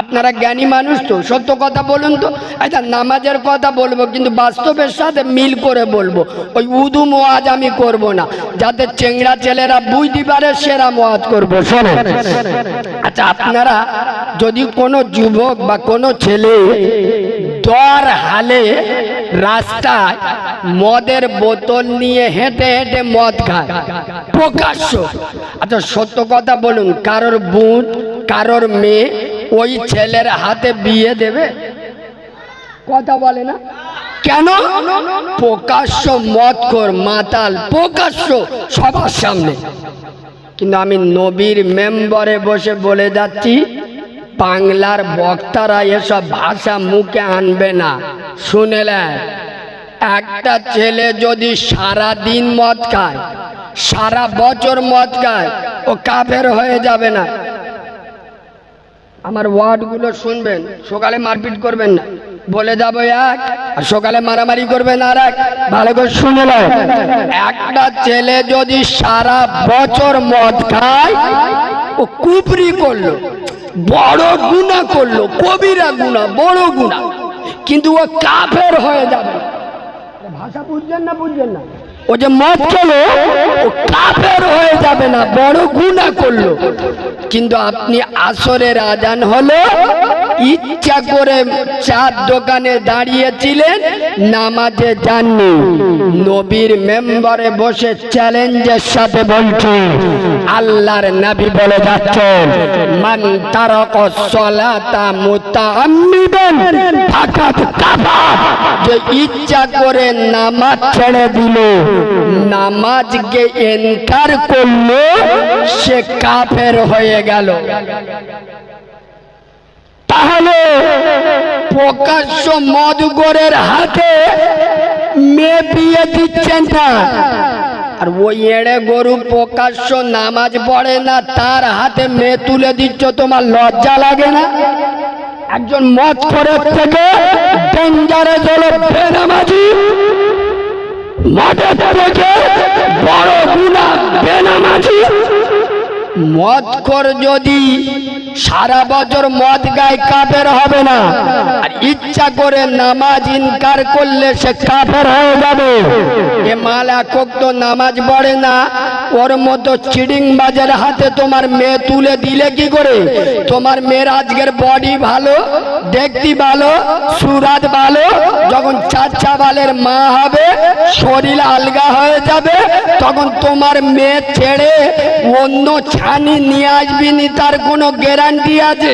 আপনারা জ্ঞানী মানুষ তো, সত্য কথা বলুন তো। আচ্ছা নামাজের কথা বলব, কিন্তু বাস্তবের সাথে মিল করে বলব। ওই উদু মোয়াজ আমি করব না। যাতে চেংড়া ছেলেরা বুঝতে পারে সেরা মোয়াজ করব। শোনো আচ্ছা আপনারা যদি কোনো যুবক বা কোনো ছেলে দর হালে রাস্তায় মদের বোতল নিয়ে হেঁটে হেঁটে মদ খায়। প্রকাশ্য। আচ্ছা সত্য কথা বলুন, কারোর বুট, কারোর মেয়ে ওই ছেলের হাতে বিয়ে দেবে? কথা বলে না। কেন? প্রকাশ্য মদ কর মাতাল প্রকাশ্য সবার সামনে। কিন্তু আমি নবীর মেম্বারে বসে বলে যাচ্ছি বাংলার বক্তারা এসব ভাষা মুখে আনবে না। শুনেলেন একটা ছেলে যদি সারা দিন মদ খায় সারা বছর মদ খায় ও কাফের হয়ে যাবে না। আমার ওয়ার্ডগুলো শুনবেন, সকালে মারপিট করবেন না। বলে যাব এক, আর সকালে মারামারি করবেন আর এক। ভালো করে শুনে নাও। একটা ছেলে যদি সারা বছর মদ খায়, ও কুপরি করল, বড় গুণা করল, কবিরা গুণা, বড় গুণা। কিন্তু ও কাফের হয়ে যাবে। ভাষা বুঝছেন না বুঝছেন না? ও যে মদ চলো ও কাফের হয়ে যাবে না, বড় গুণা করল। কিন্তু আপনি আসরের আজান হলো ইচ্ছা করে চার দোকানে দাঁড়িয়েছিলেন? নামাজে যাননি। নবীর মেম্বারে বসে চ্যালেঞ্জের সাথে বলছে, আল্লাহর নবী বলে যাচ্ছেন, মান তারক সলাতা মুতাআম্মিদান যে ইচ্ছা করে নামাজ ছেড়ে দিল, নামাজকে এনকার করল, সে কাফের হয়ে গেল। তাহলে প্রকাশ্য মধুগরের হাতে মেয়ে বিয়ে দিচ্ছেন না। আর ওই এড়ে গরু প্রকাশ্য নামাজ পড়ে না, তার হাতে মেয়ে তুলে দিচ্ছ, তোমার লজ্জা লাগে না? একজন মদ করে থেকে ডেঞ্জারে হলো বেনামাজি। থেকে বড় গুণা বেনামাজি। মদ কর যদি সারা বছর মদ গায়ে কাফের হবে না, আর ইচ্ছা করে নামাজ ইনকার করলে সে কাফের হয়ে যাবে। এ মাল একক তো নামাজ পড়ে না, ওর মতো চিডিং বাজার হাতে তোমার মেয়ে তুলে দিলে কি করে? তোমার মেয়ের আজকের বডি ভালো, দেখতে ভালো, সুরাত ভালো, যখন চাচা বালের মা হবে, শরীর আলগা হয়ে যাবে, তখন তোমার মেয়ে ছেড়ে অন্য ছানি নিয়ে আসবি নি, তার কোনো গ্যারান্টি আছে?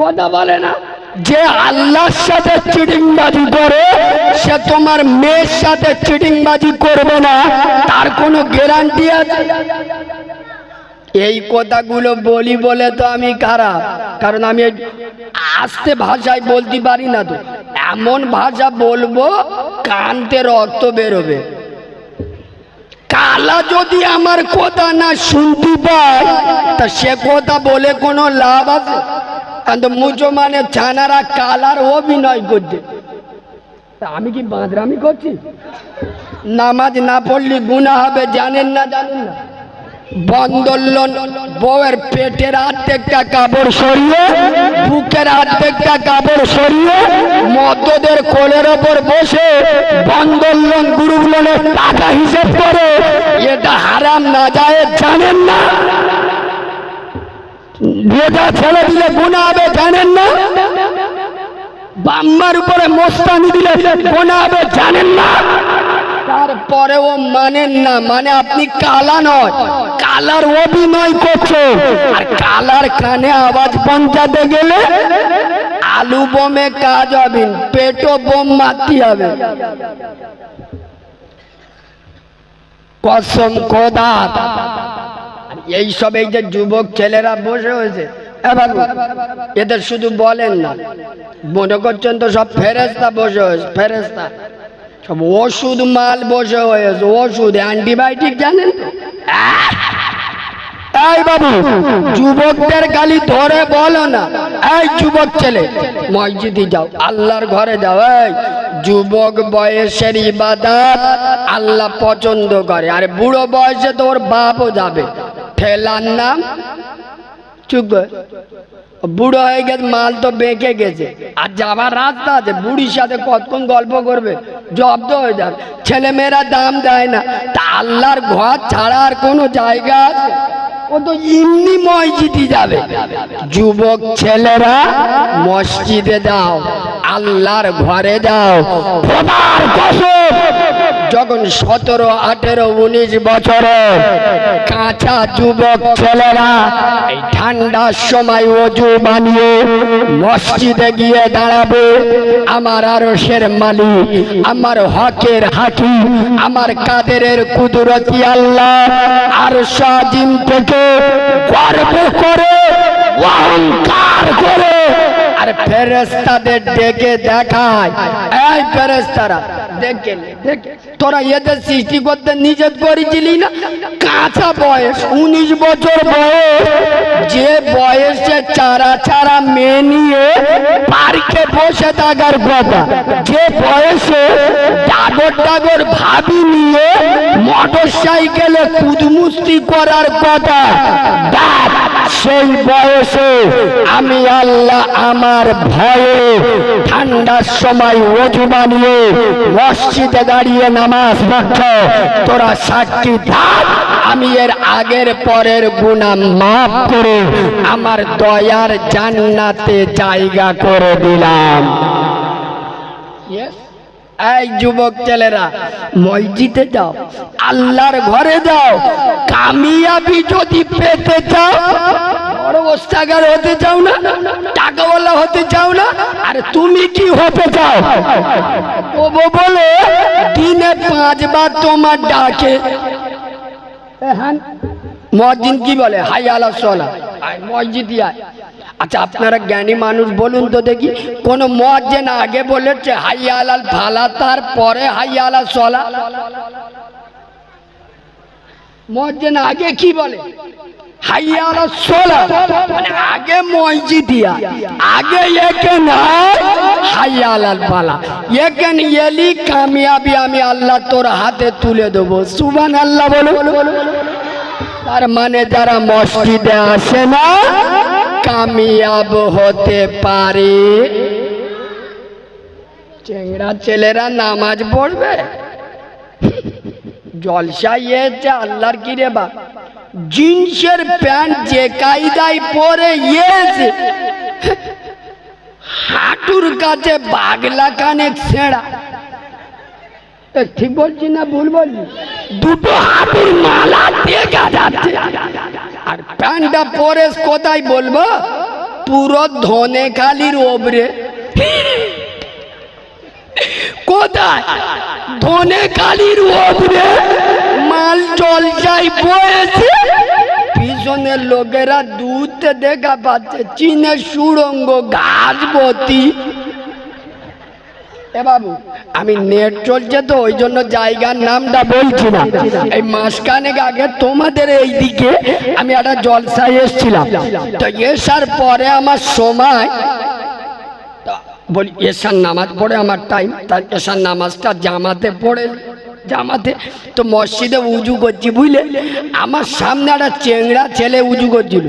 কথা বলে না। যে আল্লাহর সাথে চিটিংবাজি করে, সে তোমার মেয়ের সাথে চিটিংবাজি করবে না, তার কোনো গ্যারান্টি আছে? এই কথাগুলো বলি বলে তো আমি খারাপ, কারণ আমি আস্তে ভাষায় বলতে পারি না তো। এমন ভাষা বলব, কানতে রক্ত বেরোবে। কালা যদি আমার কথা না শুনতে পায়, তা সে কথা বলে কোনো লাভ আছে? কিন্তু মুসলমানে ছানারা কালার অভিনয় করছে। আমি কি বাঁদরামি করছি? নামাজ না পড়লে গুণা হবে জানেন না জানেন না। বন্দোলন বউয়ের পেটের আর্ধেকটা কাপড় সরিয়ে, বুকের আর্ধেকটা কাপড় সরিয়ে, মদ্যদের কোলের ওপর বসে বন্দোলন গুরুগুলোনের টাকা হিসেব করে। এটা হারাম না, যায় জানেন না। এটা ছেড়ে দিলে গুণা হবে, জানেন না। বাম্মার উপরে মোস্তানি দিলে গুণা হবে, জানেন না। তারপরেও মানেন না মানে আপনি কালা নয়। কালার অভিনয় করছে। আর কালার কানে আওয়াজ পৌঁছাতে গেলে আলু বোমে কাজ হবে পেটো বোম মারতে হবে। কসম কোদা এই সব এই যে যুবক ছেলেরা বসে হয়েছে এবার এদের শুধু বলেন না, মনে করছেন তো সব ফেরেস্তা বসে হয়েছে ফেরেস্তা সব ওষুধ মাল বসে হয়েছে, ওষুধ, অ্যান্টিবায়োটিক জানেন তো? এই বাবু, যুবকদের খালি ধরে বলো না এই যুবক ছেলে, মসজিদে যাও, আল্লাহর ঘরে যাও এই যুবক বয়সের ইবাদত আল্লাহ পছন্দ করে, আর বুড়ো বয়সে তোর বাপও যাবে ঠেলার নাম চুপ। বুড়ো হয়ে গেছে, মাল তো বেঁকে গেছে। আর যাবার রাস্তা আছে, বুড়ির সাথে কতক্ষণ গল্প করবে? জব্দ হয়ে যাবে। ছেলে মেয়েরা দাম দেয় না। তা আল্লাহর ঘর ছাড়া আর কোনো জায়গা আছে? ও তো এমনি মসজিদে যাবে। যুবক ছেলেরা, মসজিদে যাও, আল্লাহর ঘরে যাও। যখন সতেরো, আঠেরো, উনিশ বছরের কাঁচা যুবক ছেলেরা এই ঠান্ডার সময় অজু বানিয়ে মসজিদে গিয়ে দাঁড়াবে, আমার আরশের মালিক, আমার হকের হাকি আমার কাদেরের কুদরতি আল্লাহ আর সাজিম থেকে গর্ব করে, অহংকার করে, আর ফেরেস্তাদের ডেকে দেখায়, এই ফেরেস্তারা তোরা এদের সৃষ্টি করতে নিষেধ করেছিলি না? কাঁচা বয়স উনিশ বছর বয়স। যে বয়সে চারা চারা মেয়ে নিয়ে পার্কে বসে থাকার কথা যে বয়সে ডাগর ডাগর ভাবি নিয়ে মোটর সাইকেলে কুদমুস্তি করার কথা সেই বয়সে আমি আল্লাহ আমার ভয়ে ঠান্ডার সময় অজু বানিয়ে মসজিদে দাঁড়িয়ে নামাজ পড়ছ তোরা সাক্ষী থাক আমি এর আগের পরের গুণা মাফ করে আমার দয়ার জান্নাতে জায়গা করে দিলাম Yes? এই যুবক ছেলেরা, মসজিদে যাও, আল্লাহর ঘরে যাও, কামিয়াবি যদি পেতে চাও, বড় হতে চাও না, টাকাওয়ালা হতে চাও না, আর তুমি কি হতে চাও? ও বলে, দিনে পাঁচবার তোমার ডাকে। হ্যাঁ মসজিদ কি বলে? হাই আলা সোলা মসজিদ আচ্ছা আপনারা জ্ঞানী মানুষ বলুন তো দেখি, কোন মসজিদ আগে বলেছে হাই আলাল ফালা, তারপরে হাই আলা সোলা। মসজিদ আগে কি বলে? মানে তোর তার মানে যারা মসজিদে আসে না কামিয়াব হতে পারে। চেংড়া ছেলেরা নামাজ পড়বে। জলসা ইয়েছে আল্লাহর কি রে বা জিন্সের প্যান্ট যে কায়দায় পরে ইয়েছে হাঁটুর কাছে বাগলা কানে ছেঁড়া। ঠিক বলছি না ভুল বলছি? দুটো হাতের মালা দেখা যাচ্ছে আর প্যান্টটা পরে কোথায় বলব? পুরো ধনে খালির ওবরে কোথায়? ধনে খালির ওপরে। মাল জলসাই বয়েছে। পিছনের লোকেরা দুধ দেখা পাচ্ছে চীনের সুড়ঙ্গ ঘাসবতী আমি নেট চলছে তো, ওই জন্য জায়গার নামটা বলছি না এই মাসখানেক আগে তোমাদের এই দিকে আমি একটা জলসায় এসছিলাম। তো এসার পরে আমার সময় বলি, এসার নামাজ পড়ে আমার টাইম তার এসার নামাজটা জামাতে পড়ে, জামাতে, তো মসজিদে উজু করছি বুঝলে? আমার সামনে একটা চেংড়া ছেলে উজু করছিল।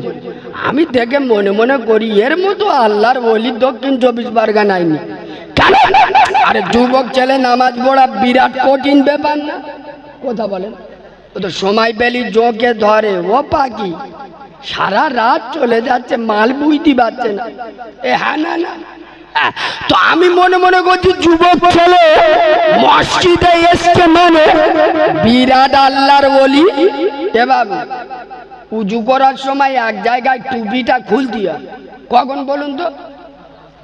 আমি দেখে মনে মনে করি, এর মতো আল্লাহর বলি দক্ষিণ চব্বিশ পরগনায় নি আরে যুবক ছেলে নামাজ পড়া বিরাট কঠিন ব্যাপার না? কথা বলেন। ও তো সময় পেলি জোকে ধরে। ও পাখি সারা রাত চলে যাচ্ছে মাল বুঝতে পারছে না। এ হ্যাঁ না না। আহ, তো আমি মনে মনে করছি যুবক ছেলে মসজিদে এসছে মানে বিরাট আল্লাহর বলি এ বাবু উজু করার সময় এক জায়গায় টুপিটা খুলতি হয়। কখন বলুন তো?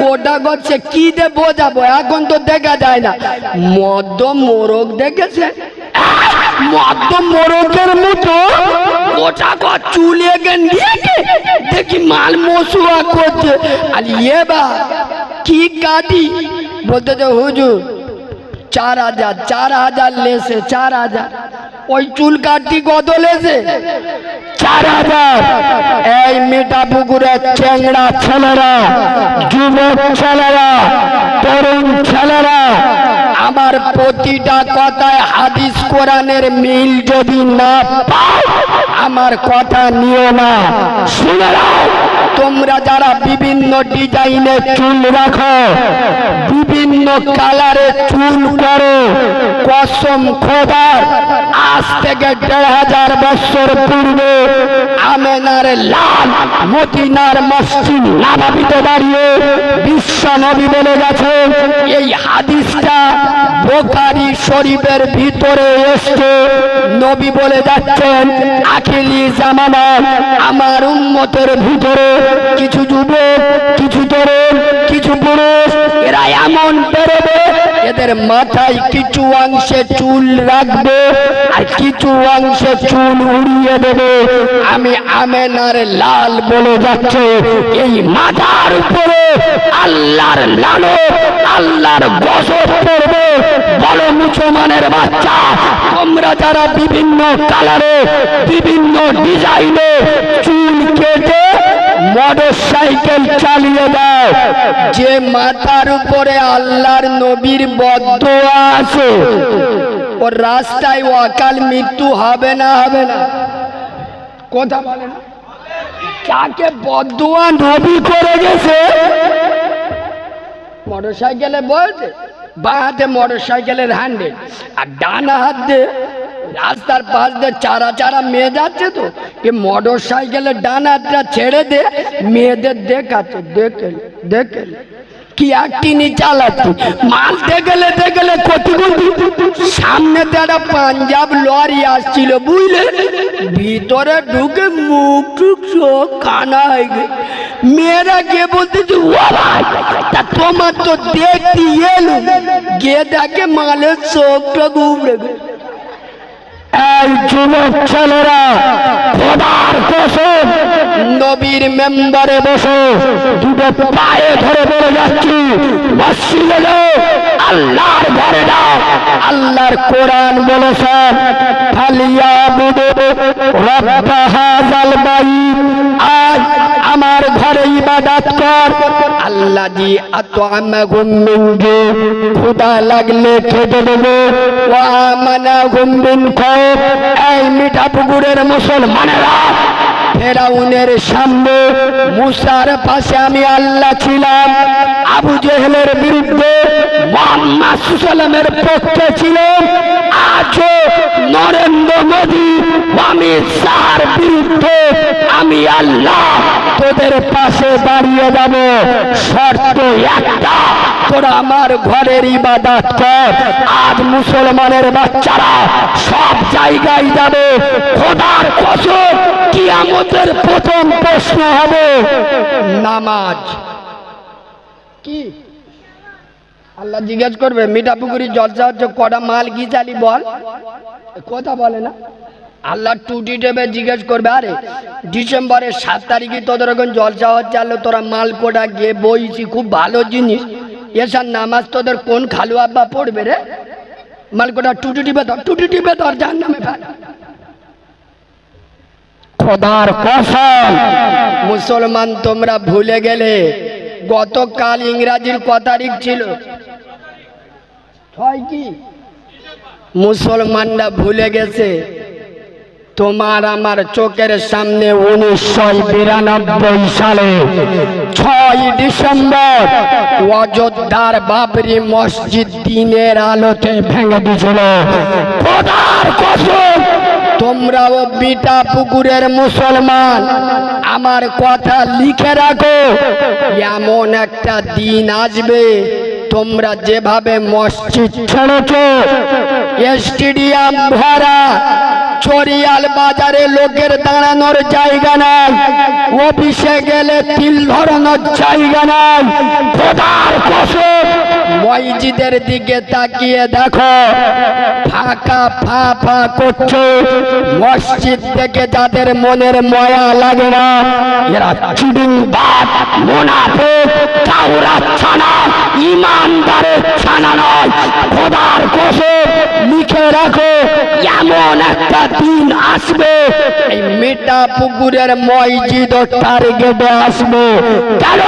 গোটা করছে কি দে বোঝাবো? এখন তো দেখা যায় না। মদ্য মোরগ দেখেছে? মদ্য মোরগের মতো গোটা কর চুলে গেন দেখি মাল মশুয়া করছে। আর এবার কি কাটি? বলতে হুজুর চার হাজার চার হাজার লেসে চার হাজার। ওই চুল কাটি কত লেসে চার হাজার। এই মেটা পুকুরের চেংড়া ছেলেরা, যুবক ছেলেরা, তরুণ ছেলেরা আমার প্রতিটা কথায় হাদিস কোরআনের মিল যদি না পাও, আমার কথা নিও না। শুনে তোমরা যারা বিভিন্ন ডিজাইনে চুল রাখো, বিভিন্ন কালারে চুল করো, কসম খোদার, আজ থেকে দেড় হাজার বছর পূর্বে আমেনার লাল মদিনার মসজিদ নাবাবিতে দাঁড়িয়ে বিশ্ব নবী বলে গেছে, এই হাদিসটা বোকারি শরীফের ভিতরে এসছে নবী বলে যাচ্ছেন, আখিলি জামানা, আমার উন্মতের ভিতরে কিছু যুবক, কিছু তরুণ, কিছু পুরুষ, এরা এমন বেরোবে এদের মাথায় কিছু অংশে চুল রাখবে আর কিছু অংশে চুল উড়িয়ে দেবে। আমি আমেনার লাল বলে যাচ্ছে। এই মাথার উপরে আল্লাহর লালো আল্লাহর গজব পড়বে। বড় মুসলমানের বাচ্চা, তোমরা যারা বিভিন্ন কালারে, বিভিন্ন ডিজাইনে চুল কেটে মোটর সাইকেল চালিয়ে দাও। যে মাথার উপরে আল্লাহর নবীর বদ্ধ আছে ওর রাস্তায় অকাল মৃত্যু হবে না হবে না। কথা বলে না? কাকে বদুয়া নবী করে গেছে? মোটর সাইকেলে বলছে, বা হাতে মোটর সাইকেলের হ্যান্ডেল আর ডানা হাত দিয়ে রাস্তার পাশ দিয়ে চারা চারা মেয়ে যাচ্ছে তো। এ মোটর সাইকেলের ডান হাতটা ছেড়ে দে, মেয়েদের দেখাচ্ছে দেখে দেখে। কি একটিনি চালাচ্ছি। মাল দেখলে দেখলে কতি সামনে একটা পাঞ্জাব লরি আসছিল, বুঝলে? ভিতরে ঢুকে মুখ টুক চোখ কানা হয়ে গে মেয়েরা গিয়ে বলতেছে, ও তা তোমার তো দেখতে এলো। গিয়ে দেখে মালের চোখ টোক উবড়ে গে এই যুবক ছেলেরা খোদার কসম নবীর মেম্বারে বসে। দুটো পায়ে ধরে বলে যাচ্ছি, মসজিদে যাও, আল্লাহর ঘরে যাও। আল্লাহর কোরআন বলেছেন ফালিয়া বুদু রব্বা হাজাল বাইত। আজ আমার ঘরে ইবাদত কর। আল্লাহ জি আত আমাগুম মিনজু খোদা লাগলে খেতে দেবো। ও আমানা গুমিন খোপ এই মিঠা পুকুরের মুসলমানেরা ফেরাউনের সামনে মুসার পাশে আমি আল্লাহ ছিলাম। আবু জেহেলের বিরুদ্ধে মোহাম্মদ পক্ষে ছিলাম। আজও নরেন্দ্র মোদী অমিত শাহর বিরুদ্ধে আমি আল্লাহ তোদের পাশে দাঁড়িয়ে যাব। শর্ত একটা, তোরা আমার ঘরের ইবাদত কর। আজ মুসলমানের বাচ্চারা সব জায়গায় যাবে। খোদার কসম কিয়ামতের প্রথম প্রশ্ন হবে নামাজ। কি? আল্লাহ জিজ্ঞেস করবে মিঠাপুকুরি জলসা হচ্ছে কটা মাল, কি চালি বল? কথা বলে না। আল্লাহ টুটি টেবে জিজ্ঞেস করবে, আরে, ডিসেম্বরের সাত তারিখে তোদের এখন জলসা হচ্ছে, আল্লাহ তোরা মাল কোটা গিয়ে বইছি, খুব ভালো জিনিস। এসার নামাজ তোদের কোন খালু আব্বা পড়বে রে? মালকোটা টুটি টিপে ধর, টুটি টিপে ধর যার নামে খোদার কসম। মুসলমান, তোমরা ভুলে গেলে গতকাল ইংরাজির ক তারিখ ছিল? কি? মুসলমানরা ভুলে গেছে, তোমার আমার চোখের সামনে উনিশশো বিরানব্বই সালে ছয় ডিসেম্বর অযোধ্যার বাবরি মসজিদ দিনের আলোতে ভেঙে দিয়েছিল। তোমরাও বিটা পুকুরের মুসলমান। আমার কথা লিখে রাখো। এমন একটা দিন আসবে, তোমরা যেভাবে মসজিদ ছেড়েছ, স্টেডিয়াম ভরা চরিয়াল বাজারে লোকের দাঁড়ানোর জায়গা নাই, অফিসে গেলে তিল ধরানোর জায়গা নাই মসজিদের দিকে তাকিয়ে দেখো, ফাঁকা ফা ফা করছে। মসজিদ থেকে যাদের মনের ময়া লাগে না, এরা চিডিং বাদ মোনাফেক চাউরা ছানা, ইমানদারের ছানা নয়। খোদার কোষে লিখে রাখো, এমন একটা দিন আসবে, এই মেটা পুকুরের মসজিদ টার্গেটে আসবে। কেন?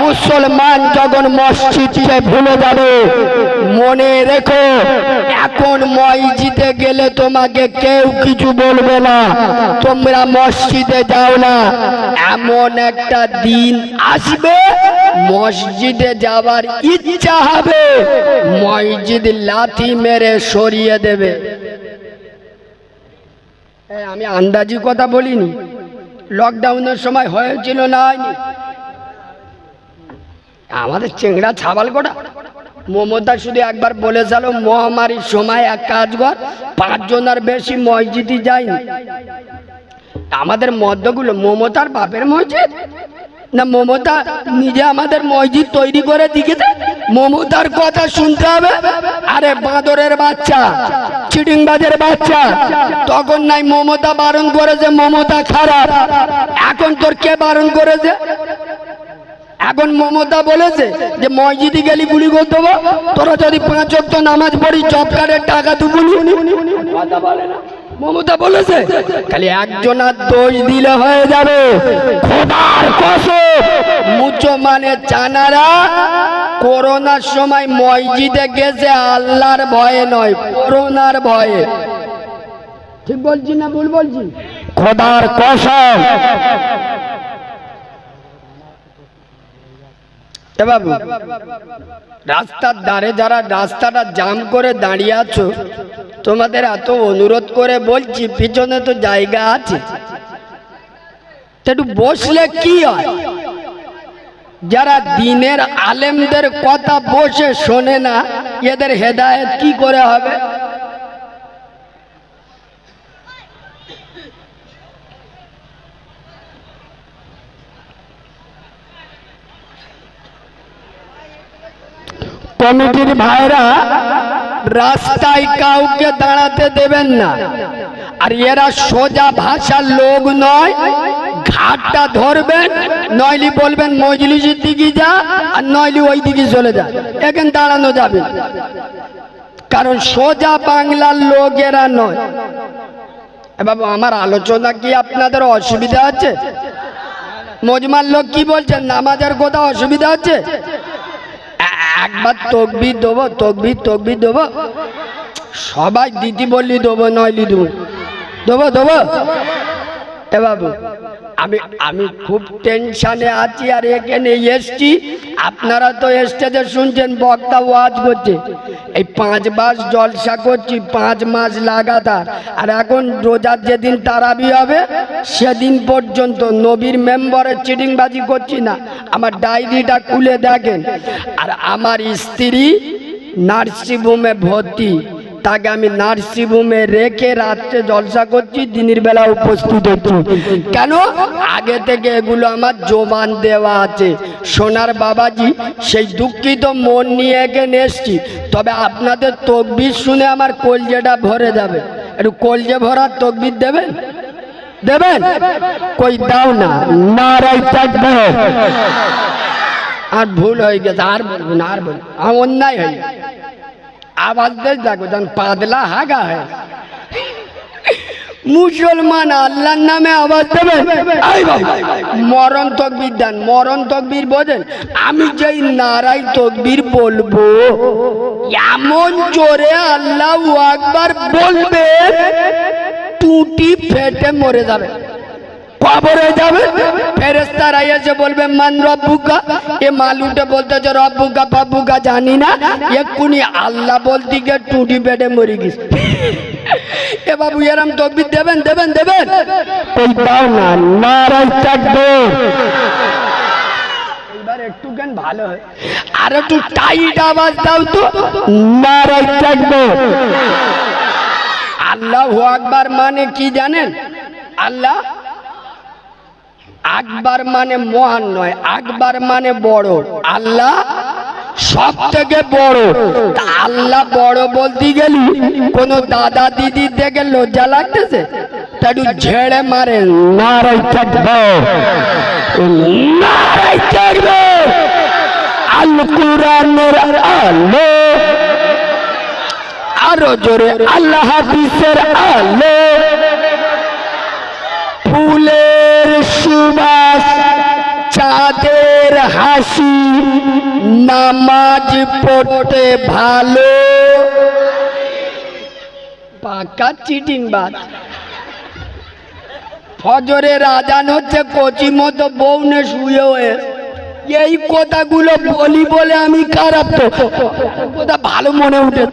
মুসলমান যখন মসজিদকে ভুলে যাবে, মনে রেখো, এখন মসজিদে গেলে তোমাকে কেউ কিছু বলবে না। তোমরা মসজিদে যাও না। এমন একটা দিন আসবে, মসজিদে যাওয়ার ইচ্ছা হবে, মসজিদ লাথি মেরে সরিয়ে দেবে। আমি আন্দাজি কথা বলিনি। লকডাউনের সময় হয়েছিল না হয়নি? আমাদের চেংড়া ছাবাল কটা মমতা শুধু একবার বলেছিল, মহামারীর সময় এক কাজ কর পাঁচজনের বেশি মসজিদই যায়নি আমাদের মদ্যগুলো মমতার বাপের মসজিদ? না, মমতা নিজে আমাদের মসজিদ তৈরি করে দিয়েছে? মমতার কথা শুনতে হবে। আরে বাঁদরের বাচ্চা, চিটিংবাজের বাচ্চা, তখন নাই মমতা বারণ করেছে, মমতা খারাপ। এখন তোর কে বারণ করেছে? এখন মমতা বলেছে যে মসজিদে গেলি গুলি দেবো। তোরা যদি পাঁচ অক্ট নামাজ পড়ি জব কার্ডের টাকা কথা বলে মমতা বলেছে, খালি একজনের দোষ দিলে হয়ে যাবে। খোদার কসম মুচো মানে চানারা করোনার সময় মসজিদে গেছে, আল্লাহর ভয়ে নয়, করোনার ভয়ে। ঠিক বলছি না ভুল বলছি? খোদার কসম। বাবু, রাস্তার ধারে যারা রাস্তাটা জাম করে দাঁড়িয়ে আছো, তোমাদের এত অনুরোধ করে বলছি, পিছনে তো জায়গা আছে। একটু বসলে কি হয়? যারা দিনের আলেমদের কথা বসে শোনে না, এদের হেদায়ত কি করে হবে? কমিটির ভাইরা রাস্তায় কাউকে দাঁড়াতে দেবেন না। আর এরা সোজা ভাষার লোক নয়, ঘাটটা ধরবেন, নইলি বলবেন, মজলিসের দিকে যা আর নইলি ওই দিকে চলে যা, এখানে দাঁড়ানো যাবে কারণ সোজা বাংলার লোক এরা নয়। বাবু, আমার আলোচনা কি আপনাদের অসুবিধা আছে? মজমার লোক কি বলছেন? নামাজের কথা অসুবিধা এ- একবার তকবি দেবো তকবি তকবি দেবো। সবাই দিদি বললি দেবো নয়লি দেবো। দেবো দেবো। এ বাবু আমি আমি খুব টেনশানে আছি আর এখানে এসছি। আপনারা তো স্টেজে শুনছেন বক্তা ওয়াজ করছে। এই পাঁচ মাস জলসা করছি, পাঁচ মাস লাগাতার। আর এখন রোজার যেদিন তারাবি হবে, সেদিন পর্যন্ত নবীর মেম্বারের চিটিংবাজি করছি না। আমার ডায়েরিটা খুলে দেখেন। আর আমার স্ত্রী নার্সিংহোমে ভর্তি। তাকে আমি নার্সিংহোমে রেখে রাত্রে জলসা করছি, দিনের বেলা উপস্থিত হচ্ছি। কেন? আগে থেকে এগুলো আমার জোবান দেওয়া আছে। সোনার বাবাজি, সেই দুঃখিত মন নিয়ে এখানে এসছি। তবে আপনাদের তকবির শুনে আমার কলজেটা ভরে যাবে। একটু কলজে ভরার তকবির দেবেন? দেবেন? কই দাও না নারাই থাকবে। আর ভুল হয়ে গেছে, আর বলব না, আর বলব অন্যায় হয়ে গেছে। আওয়াজ দেখ দেখো যখন পাতলা হাগা হয়। মুসলমান আল্লাহর নামে আওয়াজ দেবে? মরণ তকবির দেন মরণ তকবির বোঝেন। আমি যেই নারাই তকবির বলব এমন জোরে আল্লাহ আকবার বলবে টুটি ফেটে মরে যাবে। কবরে যাবে। ফেরেস্তারা এসে বলবে মান রব্বুকা? এ মালুটে বলতেছে রব্বুকা বাব্বুকা জানি না। এক্ষুনি আল্লাহ বলতে গিয়ে টুটি বেডে মরে গেছে এ বাবু এরম তকবির দেবেন দেবেন দেবেন? ওই দাও না একটু ভালো হয়। আর একটু টাইট আওয়াজ দাও তো। আল্লাহ আকবার মানে কি জানেন? আল্লাহ আকবার মানে মহান নয়, আকবার মানে বড়। আল্লাহ সব থেকে বড় আল্লাহ বড় বলতে গেলি, কোন দাদা দিদি দেখে লজ্জা লাগতেছে? তা ঝেড়ে মারে নারাই নারাই থাকবে। আল কুরানের আলো। আরও জোরে আল্লাহ হাদিসের আলো। সুবাস চাঁদের হাসি, নামাজ পড়তে ভালো। পাকা চিটিং বাদ। ফজরের আজান হচ্ছে কচি মতো বৌনে শুয়ে হয়ে। এই কথাগুলো বলি বলে আমি খারাপ তো। কথা ভালো মনে উঠে।